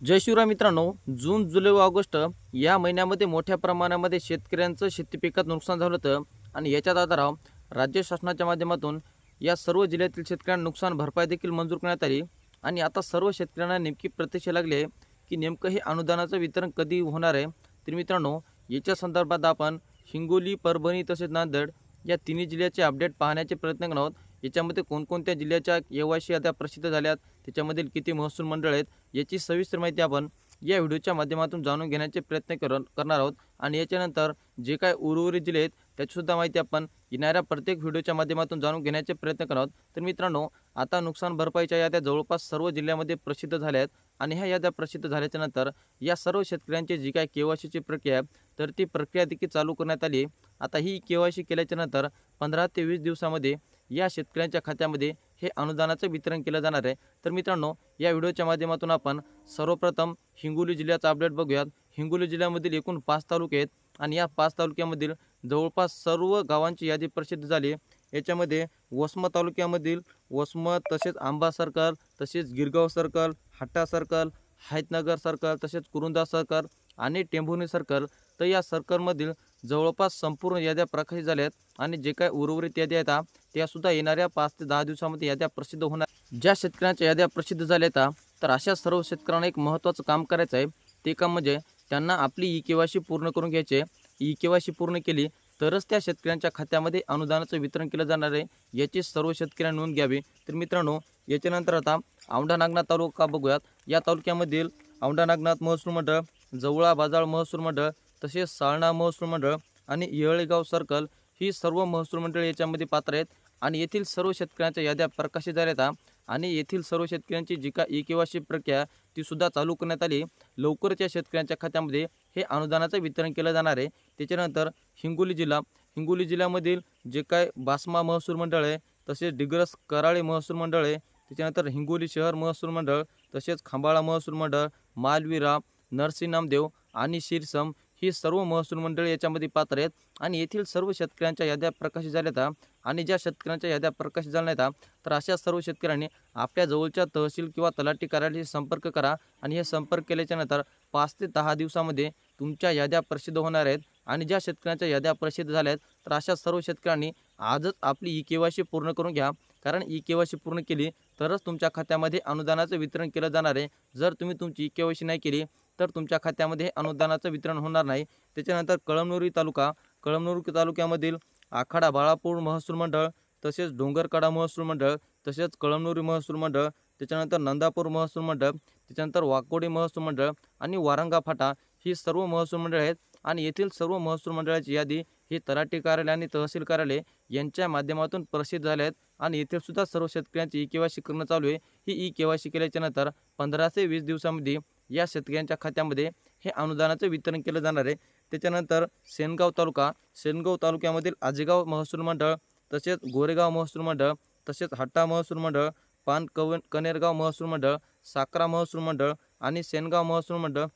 जय शिवराय मित्रांनो जून जुलै व ऑगस्ट या महिन्यामध्ये मोठ्या प्रमाणामध्ये शेतकऱ्यांचं शेती पिकात नुकसान झालं होतं. आणि याच्याच आधारावर राज्य शासनाच्या माध्यमातून या सर्व जिल्ह्यातील शेतकऱ्यांना नुकसान भरपाई देखील मंजूर करण्यात आली. आणि आता सर्व शेतकऱ्यांना नेमकी प्रतीक्षा लागली आहे की नेमकं हे अनुदानाचं वितरण कधी होणार आहे? तर मित्रांनो याच्या संदर्भात आपण हिंगोली परभणी तसेच नांदेड या तिन्ही जिल्ह्याचे अपडेट पाहण्याचे प्रयत्न करणार आहोत. याच्यामध्ये कोणकोणत्या जिल्ह्याच्या केवायसी आता प्रसिद्ध झाल्यात? त्याच्यामधील किती महसूल मंडळ आहेत? याची सविस्तर माहिती आपण या व्हिडिओच्या माध्यमातून जाणून घेण्याचे प्रयत्न कर करणार आहोत. आणि याच्यानंतर जे काय उर्वरित जिल्हे आहेत त्याचीसुद्धा माहिती आपण येणाऱ्या प्रत्येक व्हिडिओच्या माध्यमातून जाणून घेण्याचे प्रयत्न करणार आहोत. तर मित्रांनो आता नुकसान भरपाईच्या याद्या जवळपास सर्व जिल्ह्यामध्ये प्रसिद्ध झाल्या आहेत. आणि ह्या याद्या प्रसिद्ध झाल्याच्यानंतर या सर्व शेतकऱ्यांची जी काय केवायसीची प्रक्रिया आहे तर ती प्रक्रिया देखील चालू करण्यात आली आता ही केवायसी केल्याच्यानंतर पंधरा ते वीस दिवसामध्ये या शेतकऱ्यांच्या खात्यामध्ये हे अनुदानाचं वितरण केलं जाणार आहे. तर मित्रांनो या व्हिडिओच्या माध्यमातून आपण सर्वप्रथम हिंगोली जिल्ह्याचा अपडेट बघूयात. हिंगोली जिल्ह्यामधील एकूण पाच तालुके आहेत आणि या पाच तालुक्यामधील जवळपास सर्व गावांची यादी प्रसिद्ध झाली याच्यामध्ये वसमत तालुक्यामधील वसमत तसेच आंबा सर्कल तसेच Girgaon circle Hatta circle Haitnagar circle तसेच कुरुंदा सर्कल आणि टेंभुनी सर्कल. तर या सर्कलमधील जवळपास संपूर्ण याद्या प्रकाशित झाल्या आहेत आणि जे काय उर्वरित याद्या आहेत त्यासुद्धा येणाऱ्या पाच ते दहा दिवसामध्ये याद्या प्रसिद्ध होणार. ज्या शेतकऱ्यांच्या याद्या प्रसिद्ध झाल्या आहेत तर अशा सर्व शेतकऱ्यांना एक महत्त्वाचं काम करायचं आहे. ते काम म्हणजे त्यांना आपली ई केवायसी पूर्ण करून घ्यायचे ई केवायसी पूर्ण केली तरच त्या शेतकऱ्यांच्या खात्यामध्ये अनुदानाचं वितरण केलं जाणार आहे. याची सर्व शेतकऱ्यांनी नोंद घ्यावी. तर मित्रांनो याच्यानंतर आता औंढा नागनाथ तालुका बघूयात. या तालुक्यामधील औंढा नागनाथ महसूल मंडळ जवळा बाजाळ महसूल मंडळ तसेच साळणा महसूल मंडळ आणि येळेगाव सर्कल ही सर्व महसूल मंडळ याच्यामध्ये पात्र आहेत. आणि येथील सर्व शेतकऱ्यांच्या याद्या प्रकाशित झाल्या आहेत. आणि येथील सर्व शेतकऱ्यांची जी काय ई केवायसी प्रक्रिया ती सुद्धा चालू करण्यात आली. लवकरच या शेतकऱ्यांच्या खात्यामध्ये हे अनुदानाचं वितरण केलं जाणार आहे. त्याच्यानंतर हिंगोली जिल्हा हिंगोली जिल्ह्यामधील जे काय बासमा महसूल मंडळ आहे तसेच डिग्रस कराळे महसूल मंडळ आहे त्याच्यानंतर हिंगोली शहर महसूल मंडळ तसेच खांबाळा महसूल मंडळ मालविरा नरसी नामदेव आणि शिरसम ही सर्व महसूल मंडळे याच्यामध्ये पात्र आहेत. आणि येथील सर्व शेतकऱ्यांच्या याद्या प्रकाशित झाल्यात हा. आणि ज्या शेतकऱ्यांच्या याद्या प्रकाशित झाल्या नाहीत तर अशा सर्व शेतकऱ्यांनी आपल्या जवळच्या तहसील किंवा तलाठी कार्यालयाशी संपर्क करा. आणि हे संपर्क केल्याच्यानंतर पाच ते दहा दिवसामध्ये तुमच्या याद्या प्रसिद्ध होणार आहेत. आणि ज्या शेतकऱ्यांच्या याद्या प्रसिद्ध झाल्या आहेत तर अशा सर्व शेतकऱ्यांनी आजच आपली ई केवायसी पूर्ण करून घ्या. कारण ई केवायसी पूर्ण केली तरच तुमच्या खात्यामध्ये अनुदानाचं वितरण केलं जाणार आहे. जर तुम्ही तुमची ई केवायसी नाही केली तर तुमच्या खात्यामध्ये अनुदानाचं वितरण होणार नाही. त्याच्यानंतर कळमनुरी तालुका कळमनुरी तालुक्यामधील आखाडा बाळापूर महसूल मंडळ तसेच डोंगरकडा महसूल मंडळ तसेच कळमनुरी महसूल मंडळ त्याच्यानंतर नंदापूर महसूल मंडळ त्याच्यानंतर वाकोडी महसूल मंडळ आणि वारंगा फाटा ही सर्व महसूल मंडळ आहेत. आणि येथील सर्व महसूल मंडळाची यादी ही तलाठी कार्यालय आणि तहसील कार्यालय यांच्या माध्यमातून प्रसिद्ध झाले आहेत. आणि येथील सुद्धा सर्व शेतकऱ्यांची ई केवायसी करणं चालू आहे. ही ई केवायसी केल्याच्यानंतर पंधरा ते वीस दिवसामध्ये या शेतकऱ्यांच्या खात्यामध्ये हे अनुदानाचं वितरण केलं जाणार आहे. त्याच्यानंतर सेनगाव तालुका सेनगाव तालुक्यामधील आजेगाव महसूल मंडळ तसेच गोरेगाव महसूल मंडळ तसेच हट्टा महसूल मंडळ पान कव कनेरगाव महसूल मंडळ साकरा महसूल मंडळ आणि सेनगाव महसूल मंडळ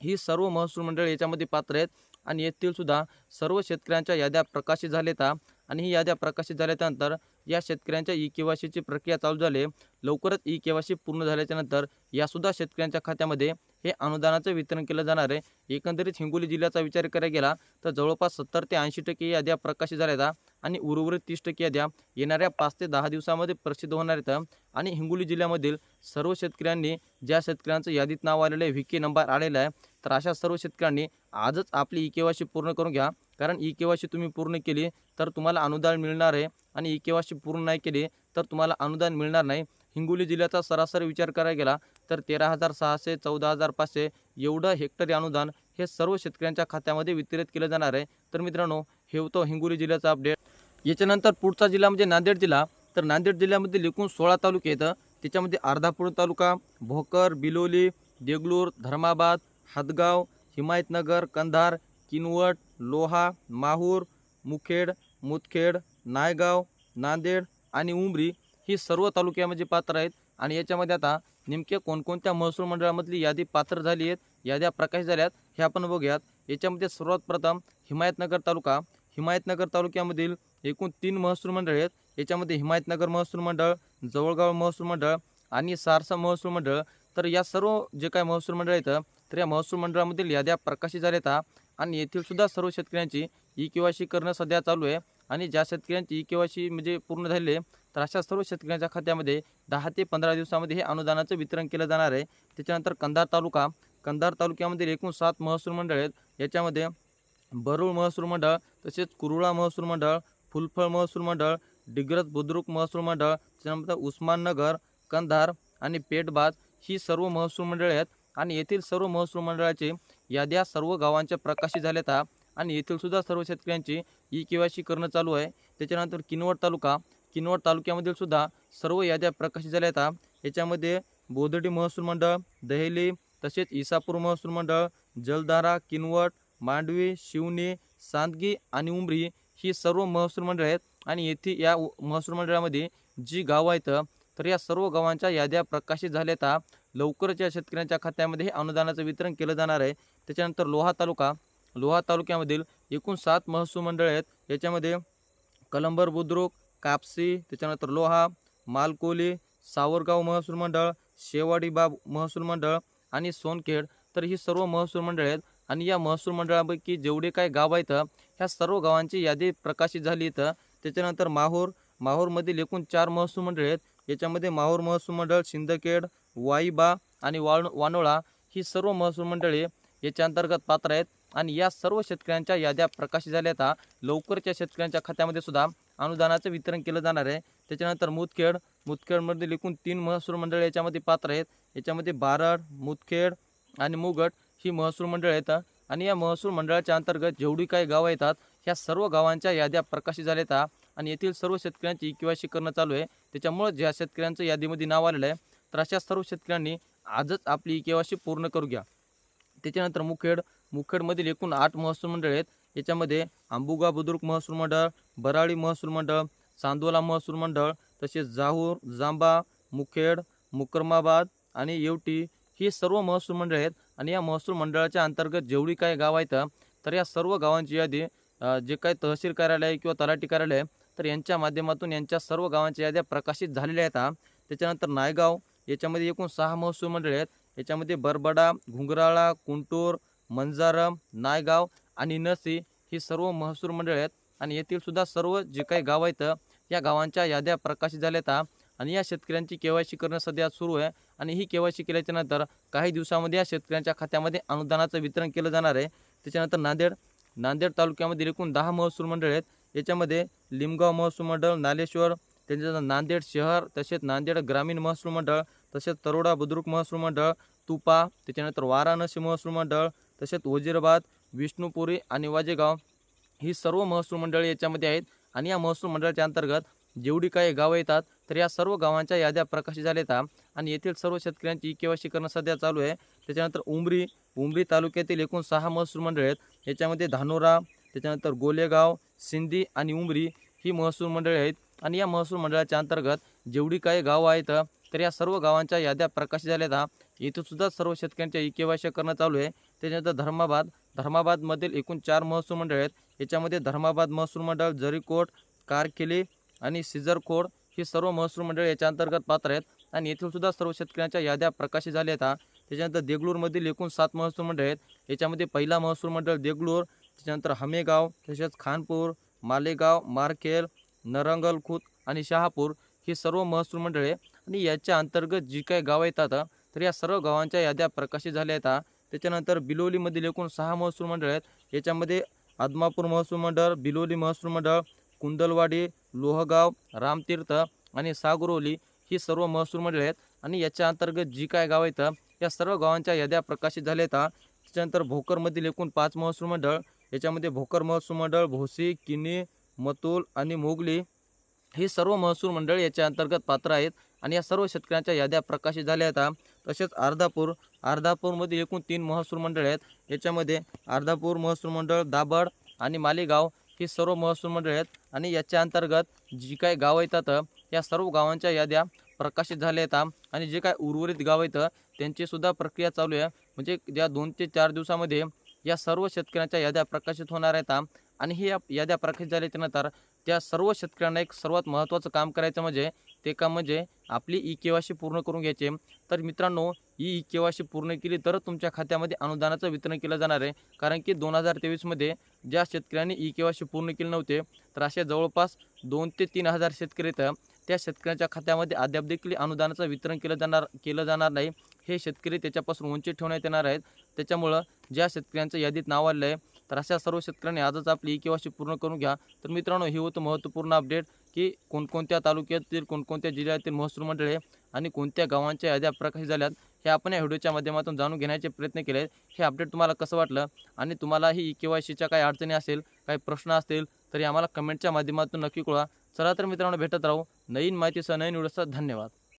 ही सर्व महसूल मंडळ याच्यामध्ये पात्र आहेत. आणि येथीलसुद्धा सर्व शेतकऱ्यांच्या याद्या प्रकाशित झाल्यात आणि ही याद्या प्रकाशित झाल्यानंतर या शेतकऱ्यांच्या ई केवायसीची प्रक्रिया चालू झाली. लवकरच ई केवायसी पूर्ण झाल्याच्यानंतर यासुद्धा शेतकऱ्यांच्या खात्यामध्ये हे अनुदानाचं वितरण केलं जाणार आहे. एकंदरीत हिंगोली जिल्ह्याचा विचार करायला गेला तर जवळपास सत्तर ते ऐंशी टक्के याद्या प्रकाशित झाल्या आहेत आणि उर्वरित तीस टक्के याद्या येणाऱ्या पाच ते दहा दिवसामध्ये प्रसिद्ध होणार आहेत. आणि हिंगोली जिल्ह्यामधील सर्व शेतकऱ्यांनी ज्या शेतकऱ्यांचं यादीत नाव आलेलं आहे व्ही के नंबर आलेला आहे तर अशा सर्व शेतकऱ्यांनी आजच आपली ई केवायसी पूर्ण करून घ्या. कारण ई केवायसी तुम्ही पूर्ण केली तर तुम्हाला अनुदान मिळणार आहे. आणि ई केवायसी पूर्ण नाही केली तर तुम्हाला अनुदान मिळणार नाही. हिंगोली जिल्ह्याचा सरासरी विचार करायला गेला तर तेरा हजार सहाशे चौदा हजार पाचशे एवढं हेक्टरी अनुदान हे सर्व शेतकऱ्यांच्या खात्यामध्ये वितरित केलं जाणार आहे. तर मित्रांनो हे होतं हिंगोली जिल्ह्याचा अपडेट. याच्यानंतर पुढचा जिल्हा म्हणजे नांदेड जिल्हा. तर नांदेड जिल्ह्यामध्ये एकूण सोळा तालुके येतं त्याच्यामध्ये अर्धापूर तालुका भोकर बिलोली देगलूर धर्माबाद हदगाव हिमायतनगर कंधार किनवट लोहा माहूर मुखेड मुदखेड नायगाव नांदेड आणि उमरी ही सर्व तालुक्यामध्ये पात्र आहेत. आणि याच्यामध्ये आता नेमक्या कोणकोणत्या महसूल मंडळामधली यादी पात्र झाली आहेत याद्या प्रकाश झाल्यात हे आपण बघूयात. याच्यामध्ये सर्वात प्रथम हिमायतनगर तालुका. हिमायतनगर तालुक्यामधील एकूण तीन महसूल मंडळ आहेत. याच्यामध्ये हिमायतनगर महसूल मंडळ जवळगाव महसूल मंडळ आणि सारसा महसूल मंडळ. तर या सर्व जे काय महसूल मंडळ आहेत तर या महसूल मंडळामधील याद्या प्रकाशित झाल्या आहेत आणि येथील सुद्धा सर्व शेतकऱ्यांची ई केवायसी करणं सध्या चालू आहे. आणि ज्या शेतकऱ्यांची ई केवायसी म्हणजे पूर्ण झाले आहे तर अशा सर्व शेतकऱ्यांच्या खात्यामध्ये दहा ते पंधरा दिवसामध्ये हे अनुदानाचं वितरण केलं जाणार आहे. त्याच्यानंतर कंधार तालुका कंधार तालुक्यामधील एकूण सात महसूल मंडळ आहेत. याच्यामध्ये बरुळ महसूल मंडळ तसेच कुरुळा महसूल मंडळ फुलफळ महसूल मंडळ डिग्रज बुद्रुक महसूल मंडळ त्याच्यानंतर उस्माननगर कंधार आणि पेटबाज ही सर्व महसूल मंडळे आहेत आणि येथील सर्व महसूल मंडळाचे याद्या सर्व गावांच्या प्रकाशित झाल्यात आणि येथील सुद्धा सर्व शेतकऱ्यांची ई के वाय सी करणं चालू आहे. त्याच्यानंतर किनवट तालुका किनवट तालुक्यामधील सुद्धा सर्व याद्या प्रकाशित झाल्या आहेत याच्यामध्ये बोधडी महसूल मंडळ दहेली तसेच इसापूर महसूल मंडळ जलधारा किनवट मांडवी शिवणी सांदगी आणि उमरी ही सर्व महसूल मंडळ आहेत. आणि येथे या महसूल मंडळामध्ये जी गावं आहेत तर या सर्व गावांच्या याद्या प्रकाशित झाल्या आहेत लवकरच या शेतकऱ्यांच्या खात्यामध्ये हे अनुदानाचं वितरण केलं जाणार आहे. त्याच्यानंतर लोहा तालुका लोहा तालुक्यामधील एकूण सात महसूल मंडळ आहेत. याच्यामध्ये कलंबर बुद्रुक कापसी त्याच्यानंतर लोहा मालकोली सावरगाव महसूल मंडळ शेवाडी बाब महसूल मंडळ आणि सोनखेड. तर ही सर्व महसूल मंडळ आहेत. आणि या महसूल मंडळापैकी जेवढे काही गाव आहेत ह्या सर्व गावांची यादी प्रकाशित झाली इथं. त्याच्यानंतर माहूर माहूरमधील एकूण चार महसूल मंडळ आहेत. याच्यामध्ये माहूर महसूल मंडळ सिंदखेड वाईबा आणि वाण वानोळा ही सर्व महसूल मंडळे याच्या अंतर्गत पात्र आहेत. आणि या सर्व शेतकऱ्यांच्या याद्या प्रकाशित झाल्या आता लवकरच्या शेतकऱ्यांच्या खात्यामध्ये सुद्धा अनुदानाचं वितरण केलं जाणार आहे. त्याच्यानंतर मुदखेड मुदखेडमधील एकूण तीन महसूल मंडळे याच्यामध्ये पात्र आहेत. याच्यामध्ये बारड मुदखेड आणि मुगट ही महसूल मंडळ आहेत. आणि या महसूल मंडळाच्या अंतर्गत जेवढी काही गावं येतात ह्या सर्व गावांच्या याद्या प्रकाशित झाल्या आहेत. आणि येथील सर्व शेतकऱ्यांची केवायसी करणं चालू आहे. त्याच्यामुळं ज्या शेतकऱ्यांचं यादीमध्ये नाव आलेलं आहे तर अशा सर्व शेतकऱ्यांनी आजच आपली केवायसी पूर्ण करू घ्या. त्याच्यानंतर मुखेड मुखेडमधील एकूण आठ महसूल मंडळ आहेत. याच्यामध्ये आंबुगा बुद्रुक महसूल मंडळ बराळी महसूल मंडळ चांदोला महसूल मंडळ तसेच जाहूर जांबा मुखेड मुकरमाबाद आणि येवटी ही सर्व महसूल मंडळ आहेत. आणि या महसूल मंडळाच्या अंतर्गत जेवढी काही गावं आहेत तर या सर्व गावांची यादी जे काही तहसील कार्यालय किंवा तलाठी कार्यालय आहे, तर यांच्या माध्यमातून यांच्या सर्व गावांच्या याद्या प्रकाशित झालेल्या आहेत. त्याच्यानंतर नायगाव याच्यामध्ये एकूण सहा महसूल मंडळ आहेत. याच्यामध्ये बरबडा घुंगराळा कुंटूर मंजारम नायगाव आणि नसी ही सर्व महसूल मंडळ आहेत. आणि येथील सुद्धा सर्व जे काही गाव आहेत या गावांच्या याद्या प्रकाशित झाल्या आहेत. आणि या शेतकऱ्यांची केवायसी करणं सध्या सुरू आहे. आणि ही केवायसी केल्याच्यानंतर काही दिवसामध्ये या शेतकऱ्यांच्या खात्यामध्ये अनुदानाचं वितरण केलं जाणार आहे. त्याच्यानंतर नांदेड नांदेड तालुक्यामधील एकूण दहा महसूल मंडळ आहेत. याच्यामध्ये लिमगाव महसूल मंडळ नालेश्वर त्याच्यानंतर नांदेड शहर तसेच नांदेड ग्रामीण महसूल मंडळ तसेच तरोडा बुद्रुक महसूल मंडळ तुपा त्याच्यानंतर वाराणसी महसूल मंडळ तसेच वजीराबाद विष्णुपुरी आणि वाजेगाव ही सर्व महसूल मंडळे याच्यामध्ये आहेत. आणि या महसूल मंडळाच्या अंतर्गत जेवढी काही गावं येतात तर या सर्व गावांच्या याद्या प्रकाशित झाल्या आहेत. आणि येथील सर्व शेतकऱ्यांची केवायसी करणं सध्या चालू आहे. त्याच्यानंतर उमरी उमरी तालुक्यातील एकूण सहा महसूल मंडळ आहेत. याच्यामध्ये धानोरा त्याच्यानंतर गोलेगाव सिंधी आणि उमरी ही महसूल मंडळे आहेत. आणि या महसूल मंडळाच्या अंतर्गत जेवढी काही गावं आहेत तर या सर्व गावांच्या याद्या प्रकाशित झाल्या आहेत इथं सुद्धा सर्व शेतकऱ्यांच्या ई केवायसी करणं चालू आहे. त्याच्यानंतर धर्माबाद धर्माबादमधील एकूण चार महसूल मंडळ आहेत. याच्यामध्ये धर्माबाद महसूल मंडळ जरीकोट कारकिली आणि सिझरकोड ही सर्व महसूल मंडळ याच्या अंतर्गत पात्र आहेत. आणि येथील सुद्धा सर्व शेतकऱ्यांच्या याद्या प्रकाशित झाल्या आहेत त्याच्यानंतर देगलूरमधील एकूण सात महसूल मंडळ आहेत. याच्यामध्ये पहिला महसूल मंडळ देगलूर त्याच्यानंतर हमेगाव तसेच खानपूर मालेगाव मारखेल नरंगलखुत आणि शहापूर ही सर्व महसूल मंडळे आणि याच्या अंतर्गत जी काही गावं येतात तर या सर्व गावांच्या याद्या प्रकाशित झाल्या आहेत. त्याच्यानंतर बिलोलीमधील एकूण सहा महसूल मंडळ आहेत. याच्यामध्ये आदमापूर महसूल मंडळ बिलोली महसूल मंडळ कुंदलवाडी लोहगाव रामतीर्थ आणि सागरोली ही सर्व महसूल मंडळे आहेत. आणि याच्या अंतर्गत जी काय गावं येतं या सर्व गावांच्या याद्या प्रकाशित झाल्या आहेत. त्याच्यानंतर भोकरमधील एकूण पाच महसूल मंडळ याच्यामध्ये भोकर महसूल मंडळ भोसी किनी मतूल आणि मोगली ही सर्व महसूल मंडळ याच्या अंतर्गत पात्र आहेत. आणि या सर्व शेतकऱ्यांच्या याद्या प्रकाशित झाल्या आहेत. तसेच अर्धापूर अर्धापूरमध्ये एकूण तीन महसूल मंडळ आहेत. याच्यामध्ये अर्धापूर महसूल मंडळ दाबड आणि मालेगाव ही सर्व महसूल मंडळ आहेत. आणि याच्या अंतर्गत जी काही गावं येतात या सर्व गावांच्या याद्या प्रकाशित झाल्या आहेत. आणि जे काय उर्वरित गावं येतं त्यांचीसुद्धा प्रक्रिया चालू आहे. म्हणजे ज्या दोन ते चार दिवसामध्ये या सर्व शेतकऱ्यांच्या याद्या प्रकाशित होणार आहेत. आणि ही या याद्या प्रकाशित झाल्याच्यानंतर त्या सर्व शेतकऱ्यांना एक सर्वात महत्त्वाचं काम करायचं म्हणजे ते काम म्हणजे आपली ई केवाशी पूर्ण करून घ्यायचे. तर मित्रांनो ही ई के पूर्ण केली तरच तुमच्या खात्यामध्ये अनुदानाचं वितरण केलं जाणार आहे. कारण की दोन हजार तेवीसमध्ये ज्या शेतकऱ्यांनी ई केवाशी पूर्ण केले नव्हते तर असे जवळपास दोन ते तीन हजार शेतकरी तर त्या शेतकऱ्यांच्या खात्यामध्ये अद्याप देखील अनुदानाचं वितरण केलं जाणार केलं जाणार नाही. हे शेतकरी त्याच्यापासून वंचित ठेवण्यात येणार आहेत. त्याच्यामुळं ज्या शेतकऱ्यांच्या यादीत नाव आलेलं आहे तर अशा सर्व शेतकऱ्यांनी आजच आपली ई के पूर्ण करून घ्या. तर मित्रांनो ही होतं महत्त्वपूर्ण अपडेट की कोणकोणत्या तालुक्यातील कोणकोणत्या जिल्ह्यातील महसूल मंडळे आणि कोणत्या गावांच्या याद्या प्रकाशित झाल्यात हे आपण या व्हिडिओच्या माध्यमातून जाणून घेण्याचे प्रयत्न केले. हे अपडेट तुम्हाला कसं वाटलं आणि तुम्हाला ही ई के वाय सीच्या काही अडचणी असेल काही प्रश्न असतील तरी आम्हाला कमेंटच्या माध्यमातून नक्की कळवा. चला तर मित्रांनो भेटत राहू नवीन माहितीसह नवीन व्हिडिओसह. धन्यवाद.